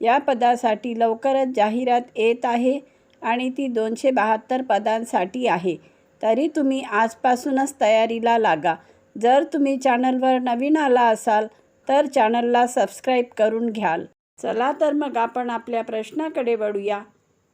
या पदासाठी लवकरच जाहिरात येत आहे आणि ती दोनशे बहात्तर पदांसाठी आहे. तरी तुम्ही आजपासूनच तयारीला लागा. जर तुम्ही चॅनलवर नवीन आला असाल तर चॅनलला सबस्क्राईब करून घ्याल. चला तर मग आपण आपल्या प्रश्नाकडे वळूया.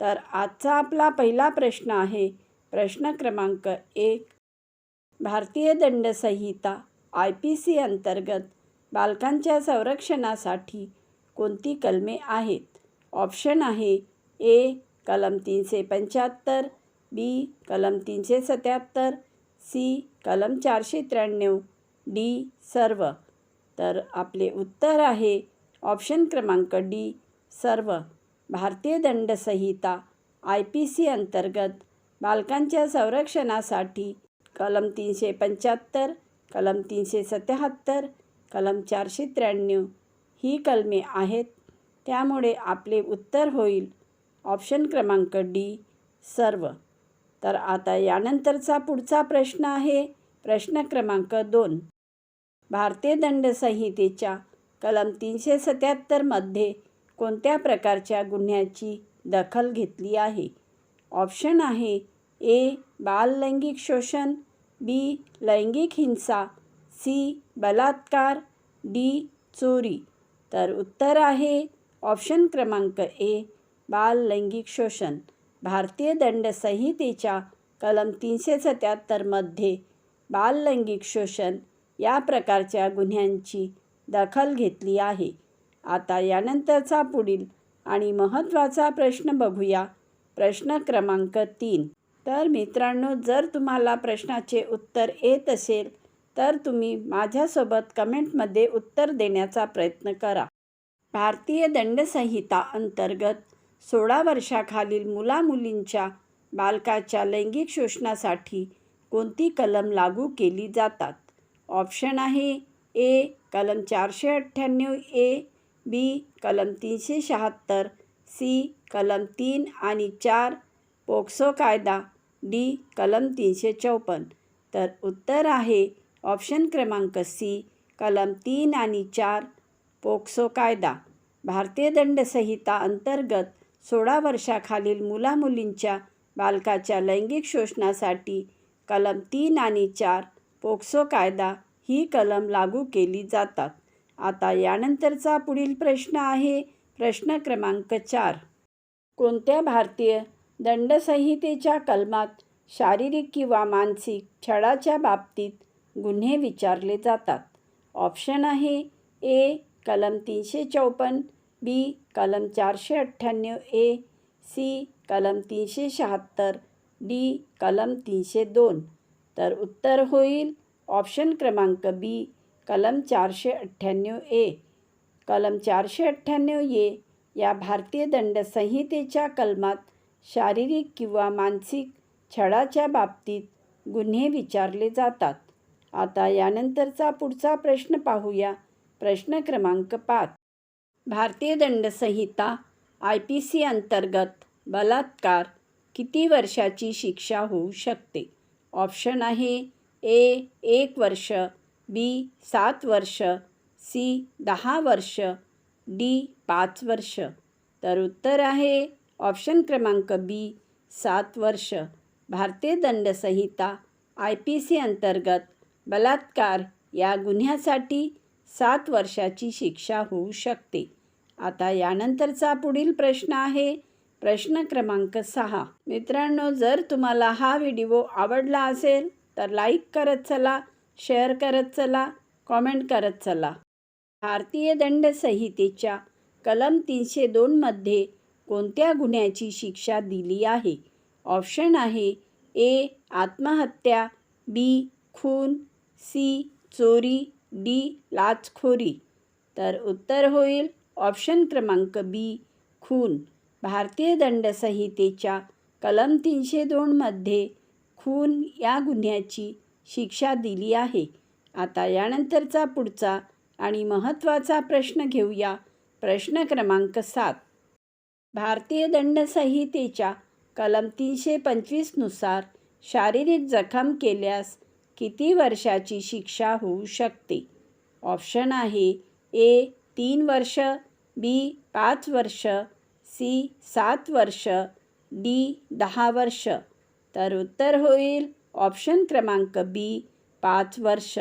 तर आजचा आपला पहिला प्रश्न आहे. प्रश्न क्रमांक एक. भारतीय दंडसंहिता आय पी सी अंतर्गत बालकांच्या संरक्षणासाठी कोणती कलमे आहेत? ऑप्शन आहे ए कलम तीनशे पंच्याहत्तर बी कलम तीनशे सत्याहत्तर सी कलम चारशे त्र्याण्णव डी सर्व. तर आपले उत्तर आहे ऑप्शन क्रमांक डी सर्व. भारतीय दंडसंहिता आय पी सी अंतर्गत बालकांच्या संरक्षणासाठी कलम तीनशे पंच्याहत्तर कलम तीनशे सत्याहत्तर कलम चारशे त्र्याण्णव ही कलमे आहेत. त्यामुळे आपले उत्तर होईल. ऑप्शन क्रमांक डी सर्व. तर आता यानंतरचा पुढचा प्रश्न आहे. प्रश्न क्रमांक दोन. भारतीय दंडसंहितेच्या कलम तीनशे सत्याहत्तरमध्ये कोणत्या प्रकारच्या गुन्ह्याची दखल घेतली आहे? ऑप्शन आहे ए बाल लैंगिक शोषण बी लैंगिक हिंसा सी बलात्कार डी चोरी. तर उत्तर आहे ऑप्शन क्रमांक ए बाल लैंगिक शोषण. भारतीय दंडसंहितेच्या कलम तीनशे सत्याहत्तरमध्ये बाल लैंगिक शोषण या प्रकारच्या गुन्ह्यांची दखल घेतली आहे. आता यानंतरचा पुढील आणि महत्त्वाचा प्रश्न बघूया. प्रश्न क्रमांक तीन. तर मित्रांनो जर तुम्हाला प्रश्नाचे उत्तर येत असेल तर तुम्ही माझ्यासोबत कमेंटमध्ये उत्तर देण्याचा प्रयत्न करा. भारतीय दंडसंहिता अंतर्गत सोळा वर्षाखालील मुलामुलींच्या बालकाच्या लैंगिक शोषणासाठी कोणती कलम लागू केली जातात? ऑप्शन आहे ए कलम चारशे अठ्ठ्याण्णव ए बी कलम तीनशे शहात्तर सी कलम तीन आणि चार पोक्सो कायदा डी कलम तीनशे चौपन्न. तर उत्तर आहे ऑप्शन क्रमांक सी कलम तीन आणि चार पोक्सो कायदा. भारतीय दंडसंहिता अंतर्गत सोळा वर्षाखालील मुलामुलींच्या बालकाच्या लैंगिक शोषणासाठी कलम तीन आणि चार पोक्सो कायदा ही कलम लागू केली जातात. आता यानंतरचा पुढील प्रश्न आहे प्रश्न क्रमांक चार. कोणत्या भारतीय दंडसंहितेच्या कलमात शारीरिक किंवा मानसिक छळाच्या बाबतीत गुन्हे विचारले जातात. ऑप्शन आहे ए कलम तीनशे चौपन्न बी कलम चारशे अठ्ठ्याण्णव ए सी कलम तीनशे शहात्तर डी कलम तीनशे दोन. तर उत्तर होईल ऑप्शन क्रमांक बी कलम चारशे अठ्ठ्याण्णव ए. कलम चारशे अठ्ठ्याण्णव ए या भारतीय दंडसंहितेच्या कलमात शारीरिक किंवा मानसिक छळाच्या बाबतीत गुन्हे विचारले जातात. आता यानंतरचा पुढचा प्रश्न पाहूया. प्रश्न क्रमांक पाच. भारतीय दंडसंहिता आय पी सी अंतर्गत बलात्कार किती वर्षाची शिक्षा होऊ शकते? ऑप्शन आहे ए एक वर्ष बी सात वर्ष सी दहा वर्ष डी पाच वर्ष. तर उत्तर आहे ऑप्शन क्रमांक बी सात वर्ष. भारतीय दंडसंहिता आय पी सी अंतर्गत बलात्कार या गुन्ह्यासाठी सात वर्षाची शिक्षा होऊ शकते. आता यानंतरचा पुढील प्रश्न आहे. प्रश्न क्रमांक सहा. मित्रांनो जर तुम्हाला हा व्हिडिओ आवडला असेल तर लाईक करत चला शेअर करत चला कॉमेंट करत चला. भारतीय दंडसंहितेच्या कलम तीनशे दोनमध्ये कोणत्या गुन्ह्याची शिक्षा दिली आहे? ऑप्शन आहे ए. आत्महत्या बी. खून सी चोरी डी लाचखोरी. तर उत्तर होईल ऑप्शन क्रमांक बी खून. भारतीय दंडसंहितेच्या कलम तीनशे दोनमध्ये खून या गुन्ह्याची शिक्षा दिली आहे. आता यानंतरचा पुढचा आणि महत्त्वाचा प्रश्न घेऊया. प्रश्न क्रमांक सात. भारतीय दंडसंहितेच्या कलम तीनशे पंचवीसनुसार शारीरिक जखम केल्यास किती वर्षाची शिक्षा होऊ शकते? ऑप्शन आहे ए तीन वर्ष बी पाच वर्ष सी सात वर्ष डी दहा वर्ष. तर उत्तर होईल ऑप्शन क्रमांक बी पाच वर्ष.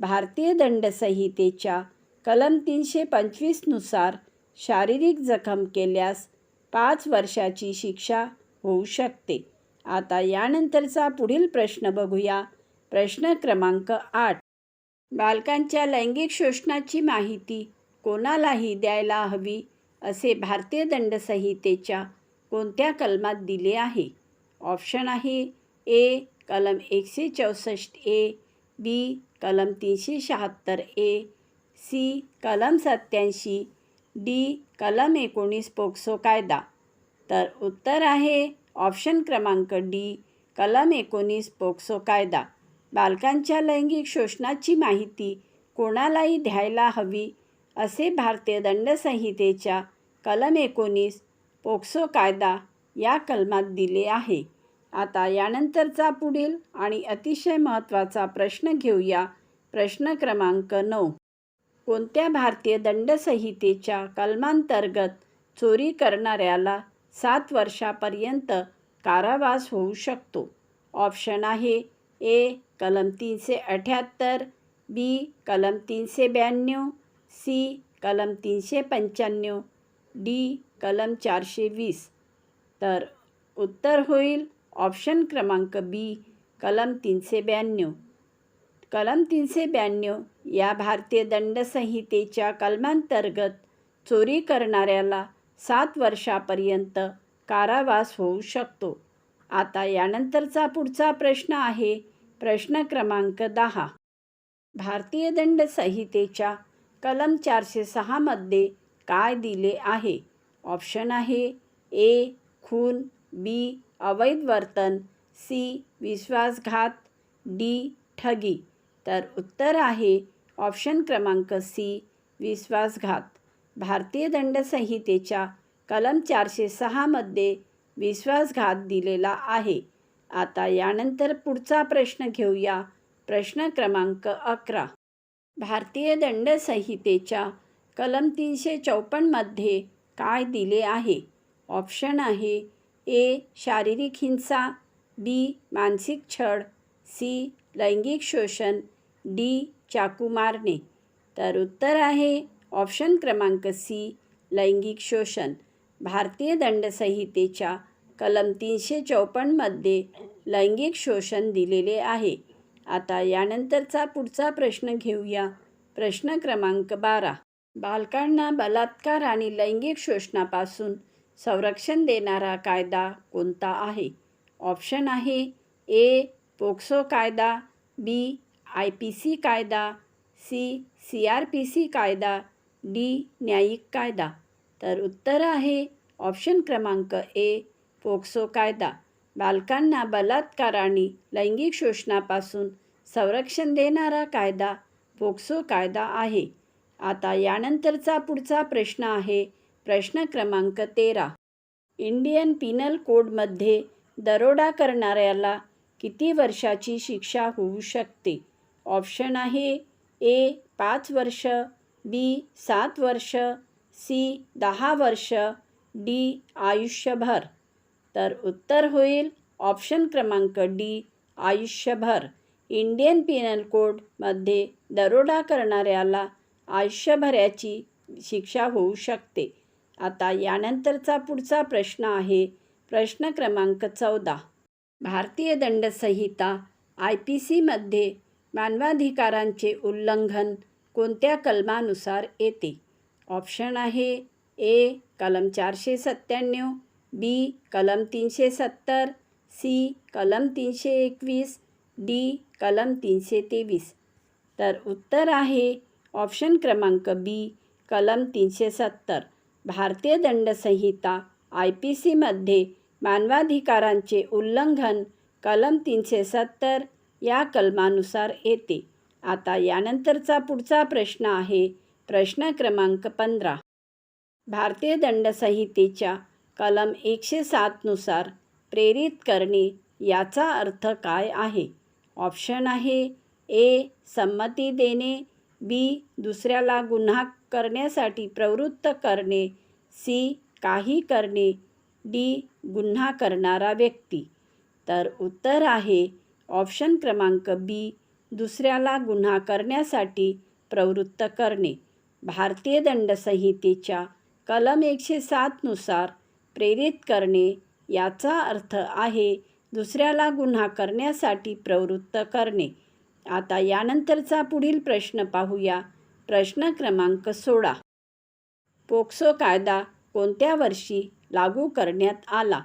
भारतीय दंडसंहितेच्या कलम तीनशे पंचवीसनुसार शारीरिक जखम केल्यास पाच वर्षाची शिक्षा होऊ शकते. आता यानंतरचा पुढील प्रश्न बघूया. प्रश्न क्रमांक आठ. बालकांच्या लैंगिक शोषणाची माहिती कोणालाही द्यायला हवी असे भारतीय दंडसंहितेच्या कोणत्या कलमात दिले आहे? ऑप्शन आहे ए कलम एकशे चौसष्ट ए बी कलम तीनशे शहात्तर ए सी कलम सत्याऐंशी डी कलम एकोणीस पोक्सो कायदा. तर उत्तर आहे ऑप्शन क्रमांक डी कलम एकोणीस पोक्सो कायदा. बालकांच्या लैंगिक शोषणाची माहिती कोणालाही द्यायला हवी असे भारतीय दंडसंहितेच्या कलम एकोणीस पोक्सो कायदा या कलमात दिले आहे. आता यानंतरचा पुढील आणि अतिशय महत्त्वाचा प्रश्न घेऊया. प्रश्न क्रमांक नऊ. कोणत्या भारतीय दंडसंहितेच्या कलमांतर्गत चोरी करणाऱ्याला सात वर्षापर्यंत कारावास होऊ शकतो? ऑप्शन आहे ए कलम तीनशे अठ्याहत्तर बी कलम तीनशे ब्याण्णव सी कलम तीनशे पंच्याण्णव डी कलम चारशे वीस। तर उत्तर होईल ऑप्शन क्रमांक बी कलम तीनशे ब्याण्णव कलम तीनशे ब्याण्णव या भारतीय दंडसंहितेच्या कलमांतर्गत चोरी करणाऱ्याला सात वर्षापर्यंत कारावास होऊ शकतो. आता यानंतरचा पुढचा प्रश्न आहे प्रश्न क्रमांक दहा. भारतीय दंड संहितेच्या कलम चारशे सहामध्ये काय दिले आहे? ऑप्शन आहे ए खून बी अवैध वर्तन सी विश्वासघात डी ठगी. तर उत्तर आहे ऑप्शन क्रमांक सी विश्वासघात. भारतीय दंडसंहितेच्या कलम चारशे सहामध्ये विश्वासघात दिलेला आहे. आता यानंतर पुढचा प्रश्न घेऊया. प्रश्न क्रमांक अकरा. भारतीय दंडसंहितेच्या कलम तीनशे चौपन्नमध्ये काय दिले आहे? ऑप्शन आहे ए शारीरिक हिंसा बी मानसिक छळ सी लैंगिक शोषण डी चाकू मारणे. तर उत्तर आहे ऑप्शन क्रमांक सी लैंगिक शोषण. भारतीय दंडसंहितेच्या कलम तीनशे चौपन्नमध्ये लैंगिक शोषण दिलेले आहे. आता यानंतरचा पुढचा प्रश्न घेऊया. प्रश्न क्रमांक बारा. बालकांना बलात्कार आणि लैंगिक शोषणापासून संरक्षण देणारा कायदा कोणता आहे? ऑप्शन आहे ए पोक्सो कायदा बी आय पी सी कायदा C C R P C कायदा डी न्यायिक कायदा. तर उत्तर आहे ऑप्शन क्रमांक ए पोक्सो कायदा बालकांना बलात्कार आणि लैंगिक शोषणापासून संरक्षण देणारा कायदा पोक्सो कायदा आहे. आता यानंतरचा पुढचा प्रश्न आहे प्रश्न क्रमांक तेरा. इंडियन पिनल कोडमध्ये दरोडा करणाऱ्याला किती वर्षाची शिक्षा होऊ शकते? ऑप्शन आहे ए पाच वर्ष बी सात वर्ष सी दहा वर्ष डी आयुष्यभर. तर उत्तर होईल ऑप्शन क्रमांक डी आयुष्यभर. इंडियन पिनल कोडमध्ये दरोडा करणाऱ्याला आयुष्यभराची शिक्षा होऊ शकते. आता यानंतरचा पुढचा प्रश्न आहे. प्रश्न क्रमांक चौदा. भारतीय दंडसंहिता आय पी सीमध्ये मानवाधिकारांचे उल्लंघन कोणत्या कलमानुसार येते? ऑप्शन आहे ए कलम चारशे सत्त्याण्णव बी कलम तीनशे सत्तर सी कलम तीनशे एकवीस डी कलम तीनशे तेवीस. तर उत्तर आहे ऑप्शन क्रमांक बी कलम तीनशे सत्तर. भारतीय दंडसंहिता आय पी सीमध्ये मानवाधिकारांचे उल्लंघन कलम तीनशे सत्तर या कलमानुसार येते. आता यानंतरचा पुढचा प्रश्न आहे प्रश्न क्रमांक पंधरा. भारतीय दंडसंहितेच्या कलम एकशे सातनुसार प्रेरित करणे याचा अर्थ काय आहे? ऑप्शन आहे ए संमती देणे बी दुसऱ्याला गुन्हा करण्यासाठी प्रवृत्त करणे सी काही करणे डी गुन्हा करणारा व्यक्ती. तर उत्तर आहे ऑप्शन क्रमांक बी दुसऱ्याला गुन्हा करण्यासाठी प्रवृत्त करणे. भारतीय दंडसंहितेच्या कलम एकशे सातनुसार प्रेरित करणे याचा अर्थ आहे दुसऱ्याला गुन्हा करण्यासाठी प्रवृत्त करणे. आता यानंतरचा पुढील प्रश्न पाहूया. प्रश्न क्रमांक सोळा. पोक्सो कायदा कोणत्या वर्षी लागू करण्यात आला?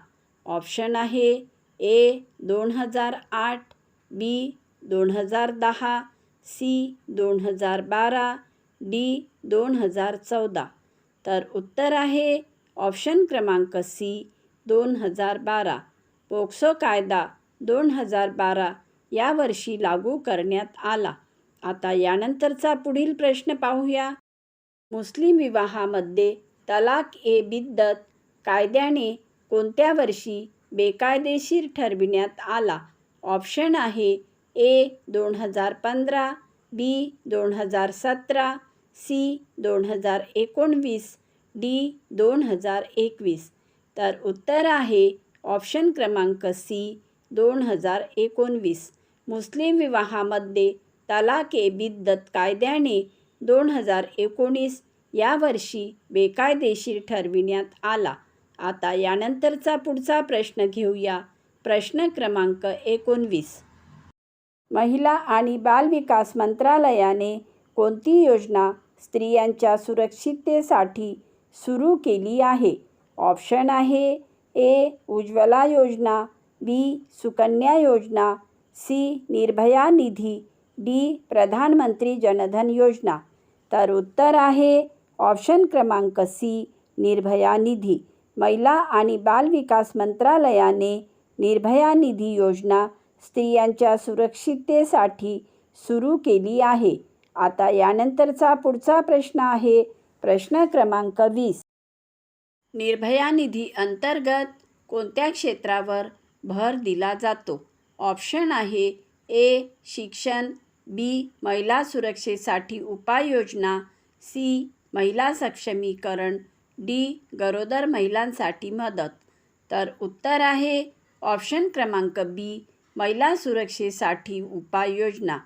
ऑप्शन आहे ए दोन हजार आठ बी दोन हजार दहा सी दोन हजार बारा डी दोन हजार चौदा. तर उत्तर आहे ऑप्शन क्रमांक सी दोन हजार बारा. पोक्सो कायदा दोन हजार बारा या वर्षी लागू करण्यात आला. आता यानंतरचा पुढील प्रश्न पाहूया. मुस्लिम विवाहामध्ये तलाक ए बिद्दत कायद्याने कोणत्या वर्षी बेकायदेशीर ठरविण्यात आला? ऑप्शन आहे ए दोन हजार पंधरा बी दोन हजार सतरा सी दोन हजार एकोणवीस. डी दोन हजार एकवीस. तर उत्तर आहे ऑप्शन क्रमांक सी दोन हजार एकोणवीस. मुस्लिम विवाहामध्ये तलाक ए बिद्दत कायद्याने दोन हजार एकोणीस या वर्षी बेकायदेशीर ठरविण्यात आला. आता यानंतरचा पुढचा प्रश्न घेऊया. प्रश्न क्रमांक एकोणवीस. महिला आणि बालविकास मंत्रालयाने कोणती योजना स्त्रियांच्या सुरक्षिततेसाठी सुरू केली आहे. ऑप्शन आहे ए उज्ज्वला योजना बी सुकन्या योजना सी निर्भया निधी डी प्रधानमंत्री जनधन योजना. तर उत्तर आहे ऑप्शन क्रमांक सी निर्भया निधी. महिला आणि बालविकास मंत्रालयाने निर्भया निधी योजना स्त्रियांच्या सुरक्षिततेसाठी सुरू केली आहे. आता यानंतरचा पुढचा प्रश्न आहे प्रश्न क्रमांक वीस. निर्भया निधी अंतर्गत कोणत्या क्षेत्रावर भर दिला जातो? ऑप्शन आहे ए शिक्षण बी महिला सुरक्षेसाठी उपाययोजना सी महिला सक्षमीकरण डी गरोदर महिलांसाठी मदत. तर उत्तर आहे ऑप्शन क्रमांक बी महिला सुरक्षेसाठी उपाययोजना.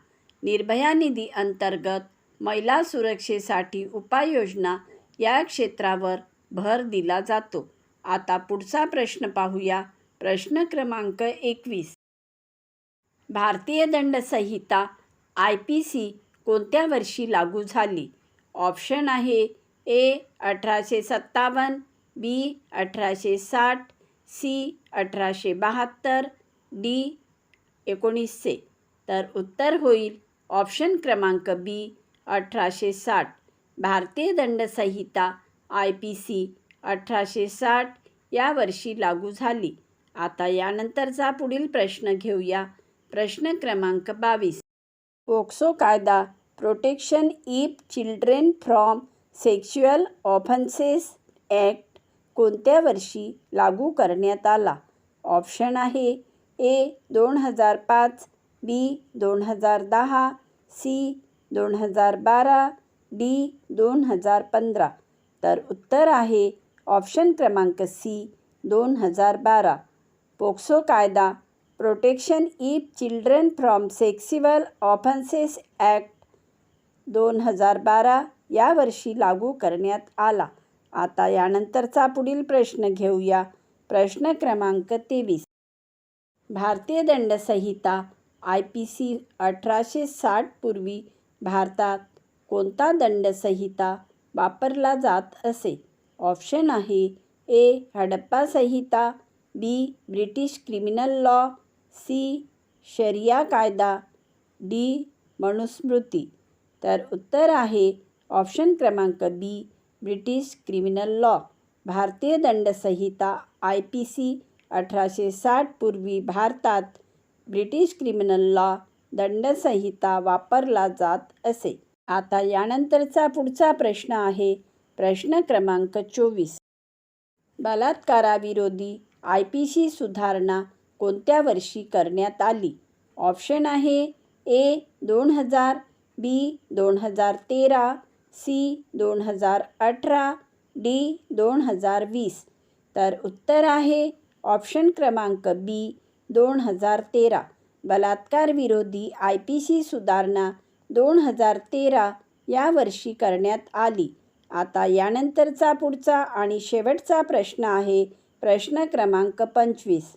निर्भया निधी अंतर्गत महिला सुरक्षेसाठी उपाययोजना या क्षेत्रावर भर दिला जातो. आता पुढचा प्रश्न पाहूया. प्रश्न क्रमांक एकवीस. भारतीय दंड संहिता आय पी सी कोणत्या वर्षी लागू झाली? ऑप्शन आहे ए अठराशे सत्तावन्न बी अठराशे साठ सी अठराशे बहात्तर डी एकोणीसशे. तर उत्तर होईल ऑप्शन क्रमांक बी अठराशे साठ. भारतीय दंडसंहिता आय पी सी अठराशे साठ या वर्षी लागू झाली. आता यानंतरचा पुढील प्रश्न घेऊया. प्रश्न क्रमांक बावीस. पोक्सो कायदा protection if children from sexual ऑफन्सेस act कोणत्या वर्षी लागू करण्यात आला? ऑप्शन आहे ए दोन हजार पाच बी दोन हजार दहा सी दोन हजार बारा डी दोन हजार पंधरा. तर उत्तर आहे ऑप्शन क्रमांक सी दोन हजार बारा. पोक्सो कायदा protection if children from sexual offences act दोन हजार बारा यावर्षी लागू करण्यात आला. आता यानंतरचा पुढील प्रश्न घेऊया. प्रश्न क्रमांक तेवीस. भारतीय दंडसंहिता आय पी सी अठराशे साठ पूर्वी भारतात कोणता दंडसंहिता वापरला जात असे? ऑप्शन आहे ए हडप्पा संहिता B British criminal law C शरिया कायदा डी मनुस्मृती. तर उत्तर आहे ऑप्शन क्रमांक बी ब्रिटिश क्रिमिनल लॉ. भारतीय दंडसंहिता आय पी सी अठराशे साठ पूर्वी भारतात ब्रिटिश क्रिमिनल लॉ दंडसंहिता वापरला जात असे. आता यानंतरचा पुढचा प्रश्न आहे. प्रश्न क्रमांक चोवीस. बलात्काराविरोधी आय पी सी सुधारणा कोणत्या वर्षी करण्यात आली? ऑप्शन आहे ए दोन हजार बी दोन हजार तेरा सी दोन हजार अठरा डी दोन हजार वीस. तर उत्तर आहे ऑप्शन क्रमांक बी दोन हजार तेरा. बलात्कार विरोधी आय पी सी सुधारणा दोन हजार तेरा या वर्षी करण्यात आली. आता यानंतरचा पुढचा आणि शेवटचा प्रश्न आहे प्रश्न क्रमांक पंचवीस.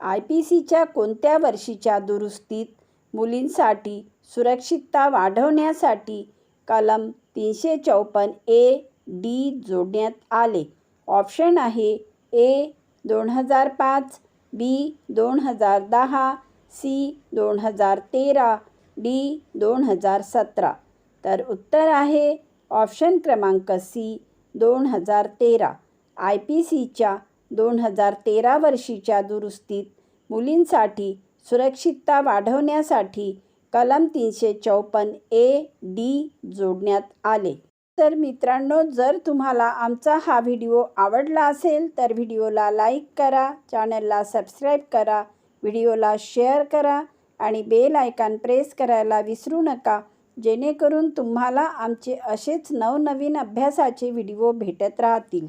आय पी सीच्या कोणत्या वर्षीच्या दुरुस्तीत मुलींसाठी सुरक्षितता वाढवण्यासाठी कलम तीनशे चौपन्न ए डी जोडण्यात आले. ऑप्शन आहे ए दोन हजार पाच बी दोन हजार दहा सी दोन हजार तेरा डी दोन हजार सतरा. तर उत्तर आहे ऑप्शन क्रमांक सी दोन हजार तेरा. आय पी सीच्या दोन हजार तेरा वर्षीच्या दुरुस्तीत मुलींसाठी सुरक्षितता वाढवण्यासाठी कलम तीनशे चौपन्न ए डी जोडण्यात आले. तर मित्रांनो जर तुम्हाला आमचा हा व्हिडिओ आवडला असेल तर व्हिडिओला लाईक करा चॅनलला सबस्क्राईब करा व्हिडिओला शेअर करा आणि बेल आयकॉन प्रेस करायला विसरू नका. जेणेकरून तुम्हाला आमचे असेच नवनवीन अभ्यासाचे व्हिडिओ भेटत राहतील.